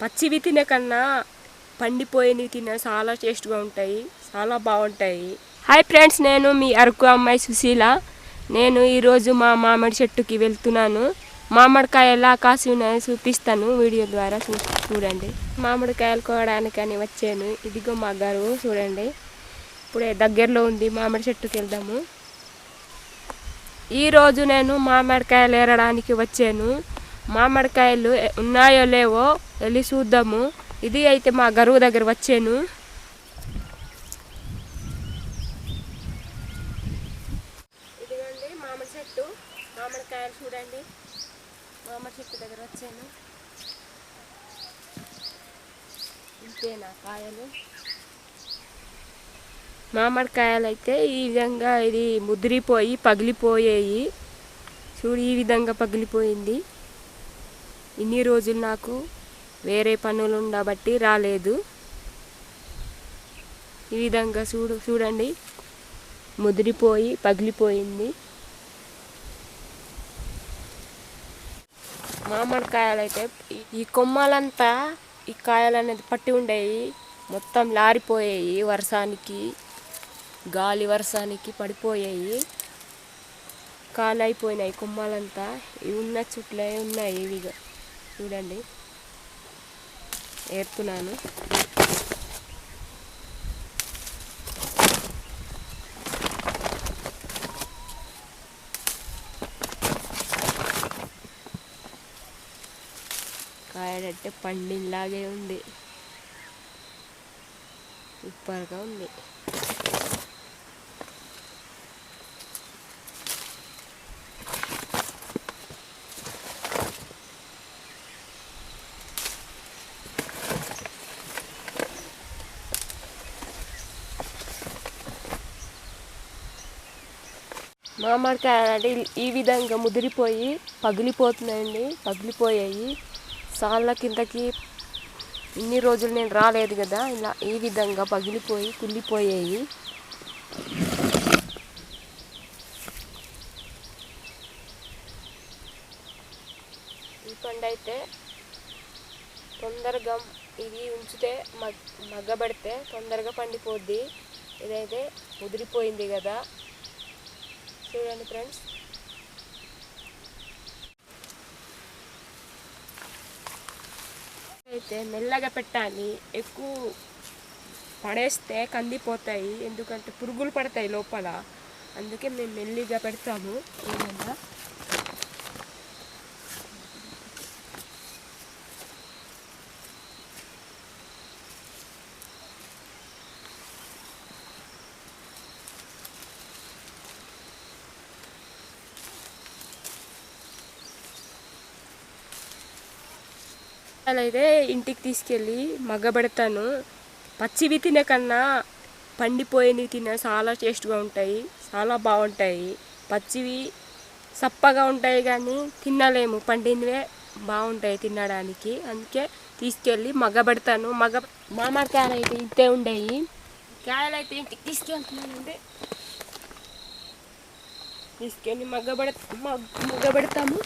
పచ్చివి తినే కన్నా పండిపోయినవి తినే చాలా టేస్ట్గా ఉంటాయి చాలా బాగుంటాయి. హాయ్ ఫ్రెండ్స్ నేను మీ అరకు అమ్మాయి సుశీల. నేను ఈరోజు మా మామిడి చెట్టుకి వెళ్తున్నాను. మామిడికాయ ఎలా కాసి ఉన్నాయో చూపిస్తాను వీడియో ద్వారా చూ చూడండి. మామిడికాయలు కోవడానికని వచ్చాను. ఇదిగో మా గారు చూడండి. ఇప్పుడే దగ్గరలో ఉంది మామిడి చెట్టుకి వెళ్దాము. ఈరోజు నేను మామిడికాయలు ఏరడానికి వచ్చాను. మామిడికాయలు ఉన్నాయో లేవో వెళ్ళి చూద్దాము. ఇది అయితే మా గరువు దగ్గర వచ్చాను. ఇదిగోండి మామిడి చెట్టు. మామిడికాయలు చూడండి. మామిడి చెట్టు దగ్గర వచ్చాను. ఇంతేనా కాయలు? మామిడికాయలు అయితే ఈ విధంగా ఇది ముదిరిపోయి పగిలిపోయాయి. చూడు ఈ విధంగా పగిలిపోయింది. ఇన్ని రోజులు నాకు వేరే పనులు ఉండబట్టి రాలేదు. ఈ విధంగా చూడు చూడండి. ముదిరిపోయి పగిలిపోయింది. మామిడికాయలు అయితే ఈ- కొమ్మలంతా ఈ కాయలు అనేది పట్టి ఉండేవి మొత్తం లారిపోయాయి వర్షానికి గాలి వర్షానికి పడిపోయాయి. కాలైపోయినాయి కొమ్మలంతా. ఇవి ఉన్న చుట్లే ఉన్నాయి ఇవిగా. చూడండి. ఏరుతున్నాను కాయడంటే పండిలాగే ఉంది. సూపర్గా ఉంది. మామిడికాయలు అంటే ఈ- విధంగా ముదిరిపోయి పగిలిపోతున్నాయండి. పగిలిపోయాయి. సాళ్ళ కిందకి ఇన్ని రోజులు నేను రాలేదు కదా ఇలా ఈ విధంగా పగిలిపోయి కుళ్ళిపోయాయి. ఈ పండు అయితే తొందరగా ఇది ఉంచితే మగ్ మగ్గబెడితే తొందరగా పండిపోద్ది. ఇదైతే ముదిరిపోయింది కదా. చూడండి ఫ్రెండ్స్. అయితే మెల్లగా పెట్టాలి. ఎక్కువ పడేస్తే కందిపోతాయి. ఎందుకంటే పురుగులు పడతాయి లోపల. అందుకే మేము మెల్లిగా పెడతాము. ఏదైనా అయితే ఇంటికి తీసుకెళ్ళి మగ్గబెడతాను. పచ్చివి తినే కన్నా పండిపోయినవి తినే చాలా టేస్ట్గా ఉంటాయి చాలా బాగుంటాయి. పచ్చివి సప్పగా ఉంటాయి కానీ తినలేము. పండినవే బాగుంటాయి తినడానికి. అందుకే తీసుకెళ్ళి మగ్గబెడతాను. మగ మామిడికాయలు అయితే ఇంతే ఉండేవి కాయలు అయితే ఇంటికి తీసుకెళ్తున్నానండి. తీసుకెళ్ళి మగ్గబెడ మగ్గబెడతాము.